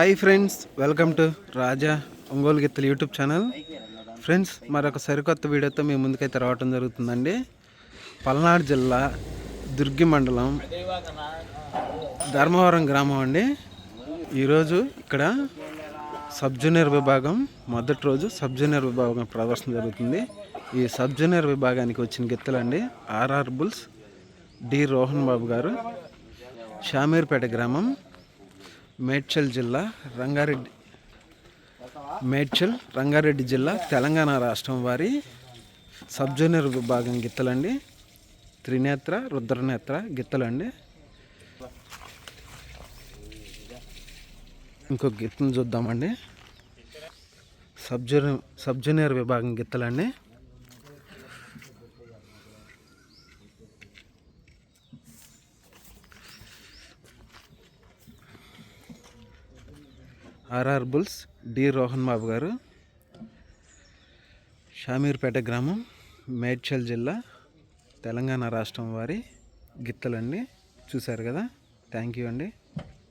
Hi friends welcome to Raja Ongole గిత్తలు YouTube channel friends మరొక సరికొత్త వీడియోతో మీ ముందుకైతే రావటం జరుగుతుందండి. పల్నాడు జిల్లా దుర్గి మండలం ధర్మవరం గ్రామం అండి. ఈరోజు ఇక్కడ సబ్ జూనియర్ విభాగం మొదటి రోజు సబ్ జూనియర్ విభాగం ప్రదర్శన జరుగుతుంది. ఈ సబ్ జూనియర్ విభాగానికి వచ్చిన గిత్తలండి RR bulls D Rohan Babu garu. Shamirpeta గ్రామం మేడ్చల్ జిల్లా రంగారెడ్డి. మేడ్చల్ రంగారెడ్డి జిల్లా తెలంగాణ రాష్ట్రం వారి సబ్ జూనియర్ విభాగం గిత్తలండి. త్రినేత్ర రుద్రనేత్ర గిత్తలండి. ఇంకో గిత్తను చూద్దామండి. సబ్ జూనియర్ సబ్ జూనియర్ విభాగం గిత్తలండి. RR bulls D Rohan Babu garu Shamirpeta గ్రామం మేడ్చల్ జిల్లా తెలంగాణ రాష్ట్రం వారి గిత్తలండి. చూశారు కదా? థ్యాంక్ యూ అండి.